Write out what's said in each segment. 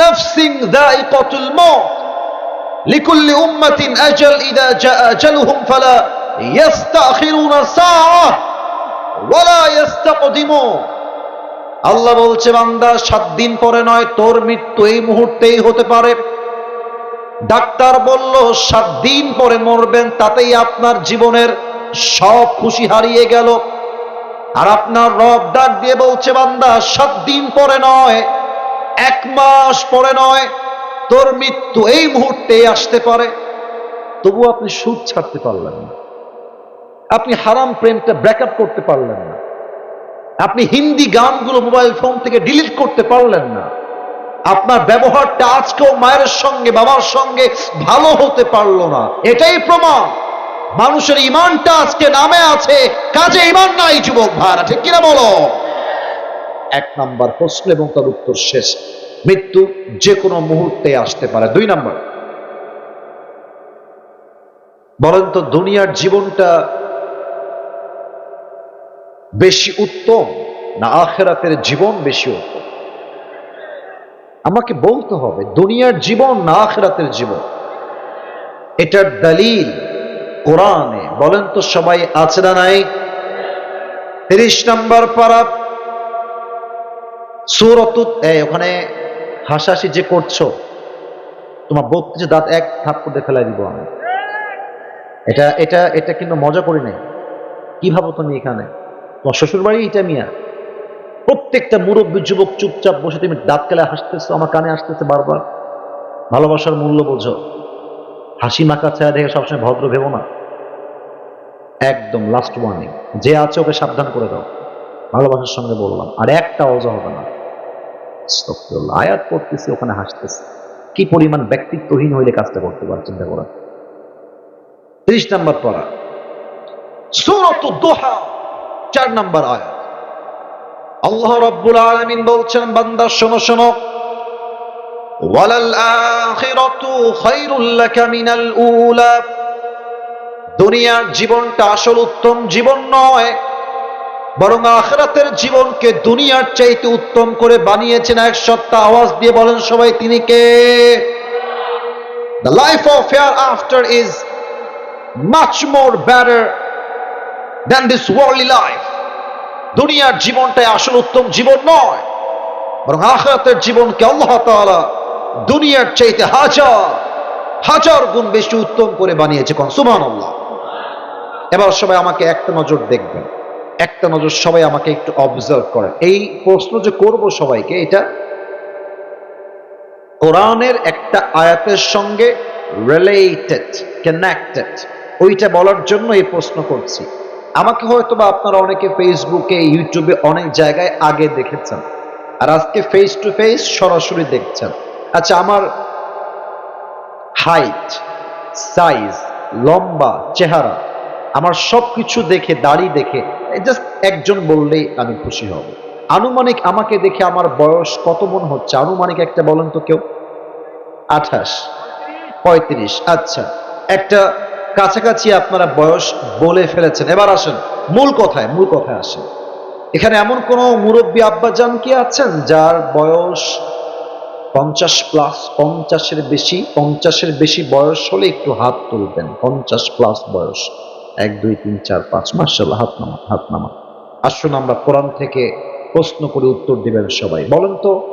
নাফসিন যায়িকাতুল মাউত লিকুল্লি উম্মাতিন আজাল ইযা জাআ আজালুহুম ফালা ইস্তাখিরুনা আল্লাহ বলছে, বান্দা, সাত দিন পরে নয়, তোর মৃত্যু এই মুহূর্তেই হতে পারে। ডাক্তার বলল, সাত দিন পরে মরবেন, তাতেই আপনার জীবনের সব খুশি হারিয়ে গেল। আর আপনার রব ডাক দিয়ে বলছে, বান্দা, সাত দিন পরে নয় এক মাস পরে নয়, তোর মৃত্যু এই মুহূর্তে আসতে পারে। তবু আপনি সুদ ছাড়তে পারলেন না। আপনি হারাম প্রেমটা ব্রেকআপ করতে পারলেন না। আপনি হিন্দি গানগুলো মোবাইল ফোন থেকে ডিলিট করতে পারলেন না। আপনার ব্যবহারটা আজকেও মায়ের সঙ্গে, বাবার সঙ্গে ভালো হতে পারল না। এটাই প্রমাণ। মানুষের ইমানটা আজকে নামে আছে। কাজে ইমান নাই, যুবক ভাইরা, ঠিক কিনা বলো? এক নাম্বার প্রশ্ন এবং তার উত্তর শেষ। মৃত্যু যে কোনো মুহূর্তে আসতে পারে। দুই নাম্বার। বলেন তো, দুনিয়ার জীবনটা বেশি উত্তম না আখেরাতের জীবন বেশি উত্তম? আমাকে বলতে হবে, দুনিয়ার জীবন না আখেরাতের জীবন? এটার দলিল কোরআনে। বলেন তো, সবাই আছে না নাই? তিরিশ নম্বর পারা সুরত ওখানে হাসাহাসি যে করছ, তোমার বত্রিশ দাঁত এক থাপ্পড়ে ফেলাই দিব আমি। এটা এটা এটা কিন্তু মজা করি নাই। কি ভাবো তুমি এখানে? তোমার শ্বশুর বাড়ি এটা মিয়া। প্রত্যেকটা মুরব্বী যুবক চুপচাপ বসে তুমি দাঁত কেলে হাসতেছো, আমার কানে আসতেছে বারবার। ভালোবাসার মূল্য বোঝো। হাসি মাখা ছায়া দেখে সবসময় ভদ্র ভেবো না। একদম লাস্ট ওয়ার্নিং যে আছে ওকে সাবধান করে দাও। ভালোবাসার সঙ্গে বললাম। আর একটা অজা হবে না। আয়াত পড়তেছি, ওখানে হাসতেছে। কি পরিমাণ ব্যক্তিত্বহীন হইলে কাজটা করতে পারে, চিন্তা করা ত্রিশ নাম্বার পড়া সুরত দোহা চার নাম্বার আয়াত। আল্লাহ রাব্বুল আলামিন বলছেন, বান্দা, শোনো শোনো। দুনিয়ার জীবনটা আসল উত্তম জীবন নয় বরং আখরাতের জীবনকে দুনিয়ার চাইতে উত্তম করে বানিয়েছেন এক সত্তা। আওয়াজ দিয়ে বলেন সবাই, তিনি কে? The life of of after is much more better than this worldly life দুনিয়ার জীবনটাই আসল উত্তম জীবন নয়, বরং আখরাতের জীবনকে আল্লাহ তাআলা দুনিয়ার চাইতে হাজার হাজার গুণ বেশি উত্তম করে বানিয়েছে। কোন? সুবহানাল্লাহ। এবার সবাই আমাকে একটা নজর দেখবেন। একটা নজর সবাই আমাকে একটু অবজার্ভ করেন। এই প্রশ্ন যে করব সবাইকে, এটা কোরআনের একটা আয়াতের সঙ্গে রিলেটেড কানেক্টেড ওইটা বলার জন্য এই প্রশ্ন করছি। আমাকে হয়তো বা আপনারা অনেকে ফেসবুকে ইউটিউবে অনেক জায়গায় আগে দেখেছেন, আর আজকে ফেস টু ফেস সরাসরি দেখছেন। আচ্ছা আমার হাইট সাইজ লম্বা, চেহারা আমার সব কিছু দেখে, দাড়ি দেখে জাস্ট একজন বললেই আমি খুশি হব। আনুমানিক আমাকে দেখে আমার বয়স কত মন হচ্ছে? আনুমানিক একটা বলেন তো কেউ? আঠাশ, পঁয়ত্রিশ আচ্ছা। একটা কাছাকাছি আপনারা বয়স বলে ফেলেছেন। এবার আসেন, মূল কথায় মূল কথায় আসেন। এখানে এমন কোন মুরব্বী আব্বাজান কি আছেন যার বয়স পঞ্চাশ প্লাস পঞ্চাশের বেশি পঞ্চাশের বেশি বয়স হলে একটু হাত তুলবেন, পঞ্চাশ প্লাস বয়স। এক, দুই, তিন, চার, পাঁচ মার্শাল্লাহ হাত নামা হাত নামা। আসুন আমরা কোরআন থেকে প্রশ্ন করে উত্তর দিবেন সবাই। বলেন তো,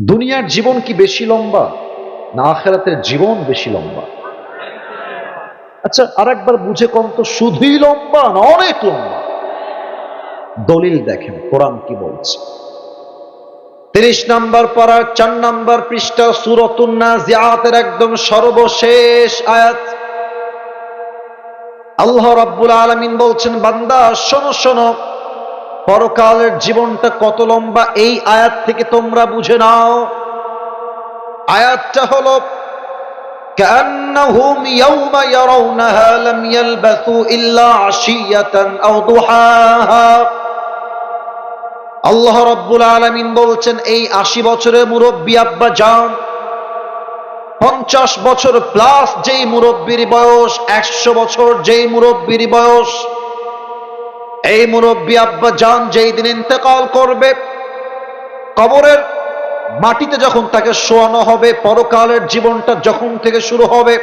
দুনিয়ার জীবন কি বেশি লম্বা, না আখেরাতের জীবন বেশি লম্বা? আচ্ছা আর একবার বুঝে কম তো, শুধুই লম্বা না, অনেক লম্বা। দলিল দেখেন, কোরআন কি বলছে। তিরিশ নাম্বার পাড়ার চার নাম্বার পৃষ্ঠা সুরতুন্না জিয়াতের একদম সর্বশেষ আয়াত আল্লাহ রাব্বুল আলামিন বলছেন বান্দা শোনো শোনো পরকালের জীবনটা কত লম্বা এই আয়াত থেকে তোমরা বুঝে নাও আয়াতটা হলো كأنهم يوم يرونها لم يلبثوا إلا عشية أو ضحاها আল্লাহ রব্বুল আলমিন বলছেন, এই আশি বছরের মুরব্বী আব্বা যান, পঞ্চাশ বছর প্লাস যেই মুরব্বীর বয়স, একশো বছর যেই মুরব্বীর বয়স, এই মুরব্বী আব্বা যান যেই দিন ইন্তেকাল করবে, কবরের মাটিতে যখন তাকে শোয়ানো হবে, পরকালের জীবনটা যখন থেকে শুরু হবে,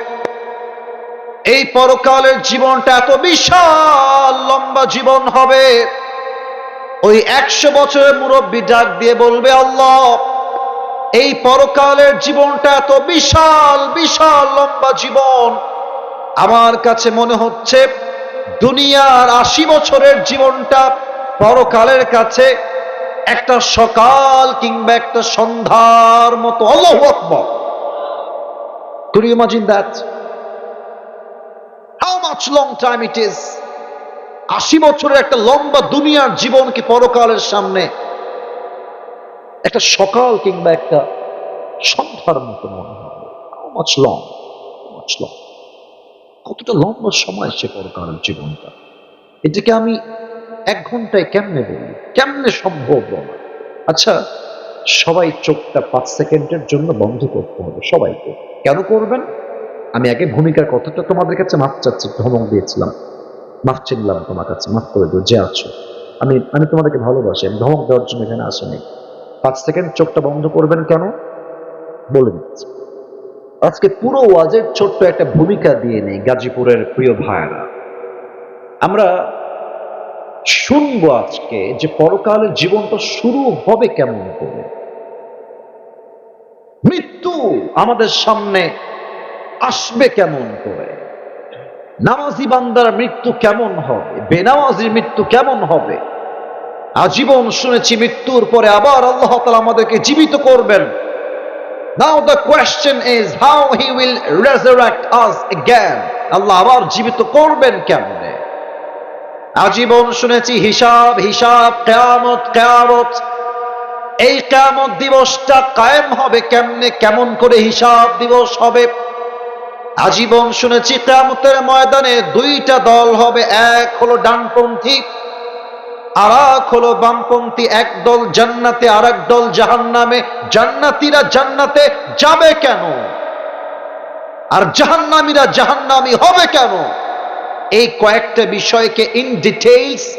এই পরকালের জীবনটা এত বিশাল লম্বা জীবন হবে। ওই একশো বছরের মুরব্বী ডাক দিয়ে বলবে, আল্লাহ, এই পরকালের জীবনটা এত বিশাল বিশাল লম্বা জীবন আমার কাছে মনে হচ্ছে দুনিয়ার আশি বছরের জীবনটা পরকালের কাছে একটা সকাল কিংবা একটা সন্ধ্যার মতো Could you imagine that? How much long time it? আশি বছরের একটা লম্বা দুনিয়ার জীবনকে পরকালের সামনে একটা সকাল কিংবা একটা সন্ধ্যার মতো মনে হবে। কতটা লম্বা সময় সে পরকালের জীবনটা? এটাকে আমি এক ঘন্টায় কেমনে বলি? কেমনে সম্ভব না আচ্ছা সবাই চোখটা পাঁচ সেকেন্ডের জন্য বন্ধ করতে হবে সবাইকে। কেন করবেন? আমি আগে ভূমিকার কথাটা তোমাদের কাছে মাফ চাচ্ছি ধমক দিয়েছিলাম। মাফ চিনলাম তোমার কাছে, মাফ করে দিও, যে আছো। আমি আমি তোমাদেরকে ভালোবাসি, আমি ধমক দেওয়ার জন্য এখানে আসিনি। পাঁচ সেকেন্ড চোখটা বন্ধ করবেন কেন? বলে দিচ্ছি। আজকে পুরো ওয়াজের ছোট্ট একটা ভূমিকা দিয়ে নেই গাজীপুরের প্রিয় ভাইয়েরা। আমরা শুনব আজকে যে পরকালের জীবনটা শুরু হবে কেমন করে। মৃত্যু আমাদের সামনে আসবে কেমন করে। নামাজি বান্দার মৃত্যু কেমন হবে? বেনামাজির মৃত্যু কেমন হবে? আজীবন শুনেছি মৃত্যুর পরে আবার আল্লাহ তালা আমাদেরকে জীবিত করবেন। Now the question is how he will resurrect us again. আল্লাহ আবার জীবিত করবেন কেমনে? আজীবন শুনেছি হিসাব হিসাব, কেয়ামত কেয়ামত। এই কেয়ামত দিবসটা কায়েম হবে কেমনে? কেমন করে হিসাব দিবস হবে? আজীবন শুনেছি, কেয়ামতের ময়দানে দুইটা দল হবে, এক হলো ডানপন্থী আর এক হলো বামপন্থী, এক দল জান্নাতে আর এক দল জাহান্নামে। জান্নাতীরা জান্নাতে যাবে কেন? আর জাহান্নামীরা জাহান্নামী হবে কেন? এই কয়েকটা বিষয়কে ইন ডিটেইলস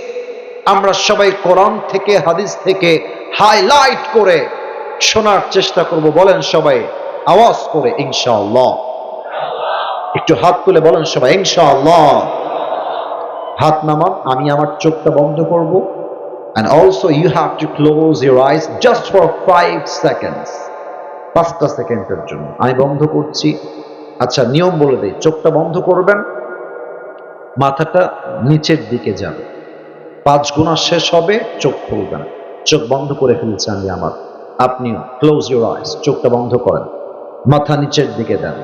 আমরা সবাই কোরআন থেকে, হাদিস থেকে হাইলাইট করে শোনার চেষ্টা করব। বলেন সবাই, আওয়াজ করে, ইনশাআল্লাহ। একটু হাত তুলে বলেন সবাই হাত নামান, আমি আমার চোখটা বন্ধ করব। And also you have to close your eyes just for five seconds, পাঁচটা সেকেন্ডের জন্য। আমি বন্ধ করছি। আচ্ছা নিয়ম বলে দেই, চোখটা বন্ধ করবেন, মাথাটা নিচের দিকে যাবে। পাঁচ গুণা শেষ হবে, চোখ খুলবেন চোখ বন্ধ করে ফেলছে আমি আমার। আপনিও ক্লোজ ইউর আইস চোখটা বন্ধ করেন। মাথা নিচের দিকে দেন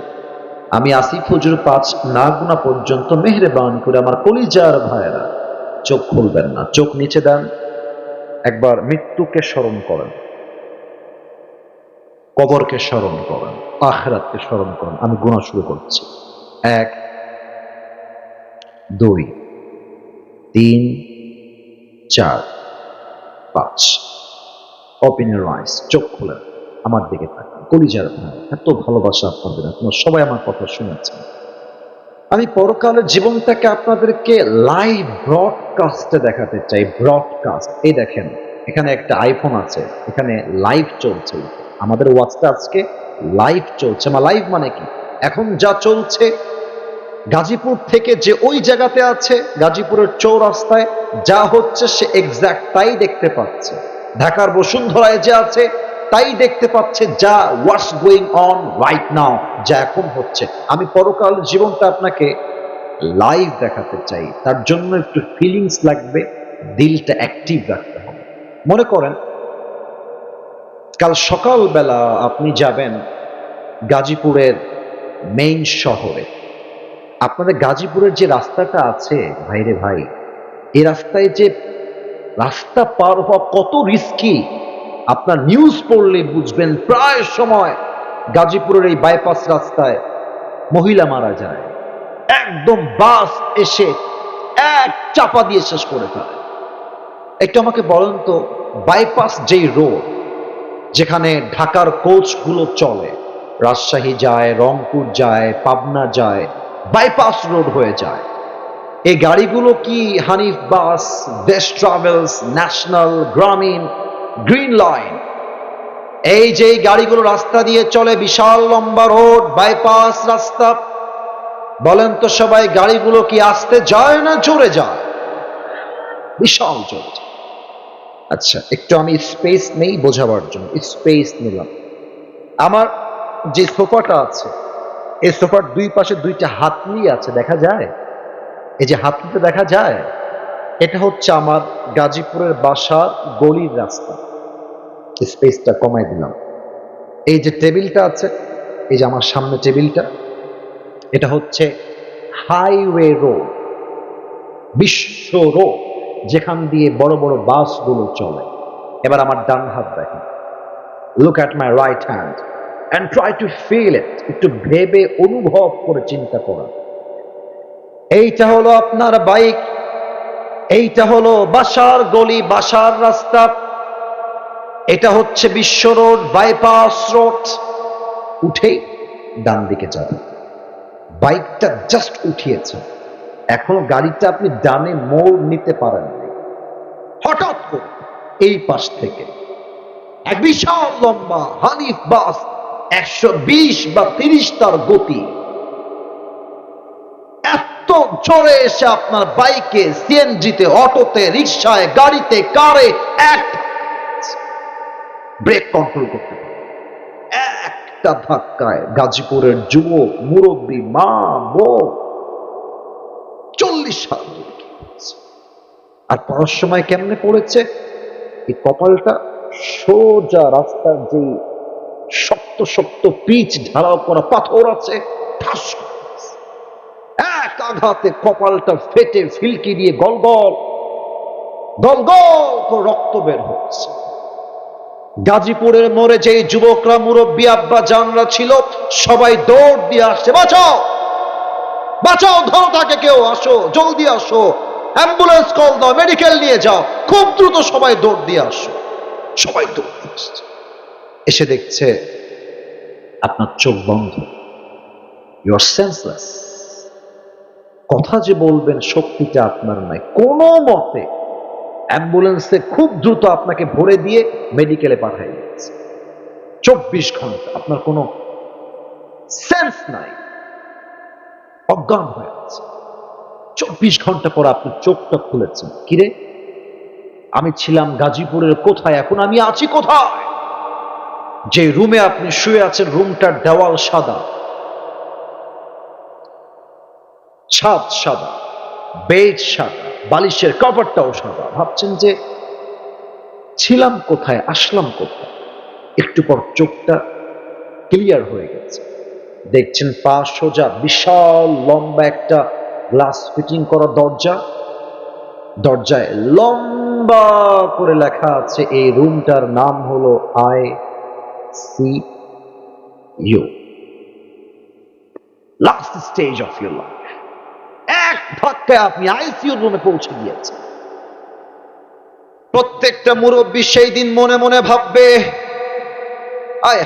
আমি আসিফ পাঁচ না গুণা পর্যন্ত মেহরবানি করে আমার কলিজার ভাইয়েরা, চোখ খুলবেন না, চোখ নিচে দেন, একবার মৃত্যুকে স্মরণ করেন, কবরকে স্মরণ করেন, আখরাতকে স্মরণ করেন, আমি গুণা শুরু করছি। এক, দুই, তিন, চার, পাঁচ। ওপেন ইউর আইস চোখ খুলেন। আমার দিকে তাকান। কলিজার ভাই এত ভালোবাসা আপনাদের, আপনারা সবাই আমার কথা শুনেছেন। আমি পরকালের জীবনটাকে আপনাদেরকে লাইভ ব্রডকাস্টে দেখাতে চাই ব্রডকাস্ট এই দেখেন, এখানে একটা আইফোন আছে, এখানে লাইভ চলছে। আমাদের ওয়াচটা আজকে লাইভ চলছে। মা লাইভ মানে কি? এখন যা চলছে, গাজীপুর থেকে যে ওই জায়গাতে আছে, গাজীপুরের চৌরাস্তায়, যা হচ্ছে সে এক্সাক্ট তাই দেখতে পাচ্ছে। ঢাকার বসুন্ধরায় যে আছে তাই দেখতে পাচ্ছে যা what's going on right now যা এখন হচ্ছে। আমি পরকাল জীবনটা আপনাকে লাইভ দেখাতে চাই। তার জন্য একটু ফিলিংস লাগবে, দিলটা অ্যাক্টিভ রাখতে হবে। মনে করেন, কাল সকালবেলা আপনি যাবেন গাজীপুরের মেইন শহরে। আপনাদের গাজীপুরের যে রাস্তাটা আছে, ভাইরে ভাই এই রাস্তায় যে রাস্তা পার হওয়া কত রিস্কি আপনার নিউজ পড়লে বুঝবেন প্রায় সময় গাজীপুরের এই বাইপাস রাস্তায় মহিলা মারা যায়। একদম বাস এসে এক চাপা দিয়ে শেষ করে ফেলে। একটু আমাকে বলেন তো বাইপাস যেই রোড যেখানে ঢাকার কোচগুলো চলে, রাজশাহী যায়, রংপুর যায়, পাবনা যায় বাইপাস রোড হয়ে যায়। এই গাড়িগুলো কি Hanif bus best travels national Grameen green line. এই যে গাড়িগুলো রাস্তা দিয়ে চলে, বিশাল লম্বা রোড, বাইপাস রাস্তা। বলেন তো সবাই, গাড়িগুলো কি আসতে যায় না জোরে যায়? বিশাল জোরে। আচ্ছা একটু আমি স্পেস নেই বোঝাবার জন্য। স্পেস নিলাম। আমার যে সোফাটা আছে, এই সোফার দুই পাশে দুইটা হাতলি আছে, দেখা যায়? এই যে হাতলিতে দেখা যায়? এটা হচ্ছে আমার গাজীপুরের বাসার গলির রাস্তা। স্পেসটা কমাই দিলাম। এই যে টেবিলটা আছে, এই যে আমার সামনে টেবিলটা, এটা হচ্ছে হাইওয়ে রোড বিশ্ব রোড যেখান দিয়ে বড় বড় বাসগুলো চলে। এবার আমার ডান হাত দেখেন। Look at my right hand and try to feel it একটু ভেবে অনুভব করে চিন্তা করা। এইটা হলো আপনার বাইক, এইটা হলো বাসার গলি, বাসার রাস্তা। এটা হচ্ছে বিশ্ব রোড বাইপাস রোড উঠেই ডান দিকে যাবে। বাইকটা জাস্ট উঠিয়েছে। এখনও গাড়িটা আপনি ডানে মোড় নিতে পারেন হঠাৎ করে এই পাশ থেকে এক বিশাল লম্বা হানিফ বাস একশো বিশ বা তিরিশ তার গতি। এত জোরে এসে আপনার বাইকে সিএনজিতে অটোতে রিক্সায় গাড়িতে, কারে এক ব্রেক কন্ট্রোল করতে একটা ধাক্কায় গাজীপুরের যুবক মুরব্বী মা বো চল্লিশ সাল আর পড়ার সময় কেমনে পড়েছে? এই কপালটা সোজা রাস্তার যে শক্ত শক্ত পিচ ঢালাও করা পাথর আছে। এক আঘাতে কপালটা ফেটে, ফিলকি দিয়ে গল গল গল গল রক্ত বের হচ্ছে। গাজীপুরের মোড়ে যে যুবকরা, মুরব্বী, আব্বা, জানরা ছিল, সবাই দৌড় দিয়ে আসছে, বাঁচাও! বাঁচাও, ধরো তাকে কেউ, আসো, জলদি আসো, অ্যাম্বুলেন্স কল দাও, মেডিকেল নিয়ে যাও, খুব দ্রুত সবাই দৌড় দিয়ে আসো। সবাই দৌড় দিয়ে আসছে। এসে দেখছে, আপনার চোখ বন্ধ। ইউ আর সেন্সলেস কথা যে বলবেন, শক্তিটা আপনার নাই। কোনো মতে অ্যাম্বুলেন্সে খুব দ্রুত আপনাকে ভরে দিয়ে মেডিকেলে পাঠিয়ে দিচ্ছে চব্বিশ ঘণ্টা আপনার কোনো সেন্স নাই। অজ্ঞান হয়ে আছে। চব্বিশ ঘণ্টা পর আপনি চোখটা খুলেছেন। কিরে আমি ছিলাম গাজীপুরের কোথায়? এখন আমি আছি কোথায়? যে রুমে আপনি শুয়ে আছেন, রুমটার দেওয়াল সাদা। ছাদ সাদা। বেড সাদা। বালিশের কভারটাও সাদা ভাবছেন যে ছিলাম কোথায়, আসলাম কোথায়? একটু পর চোখটা ক্লিয়ার হয়ে গেছে। দেখছেন পা সোজা, বিশাল লম্বা একটা গ্লাস ফিটিং করা দরজা। দরজায় লম্বা করে লেখা আছে, এই রুমটার নাম হলো I C U. Last stage of your life এক ধাক্কায় আপনি আইসিউ রুমে পৌঁছে গিয়েছেন। প্রত্যেকটা মুরব্বী সেই দিন মনে মনে ভাববে, আয়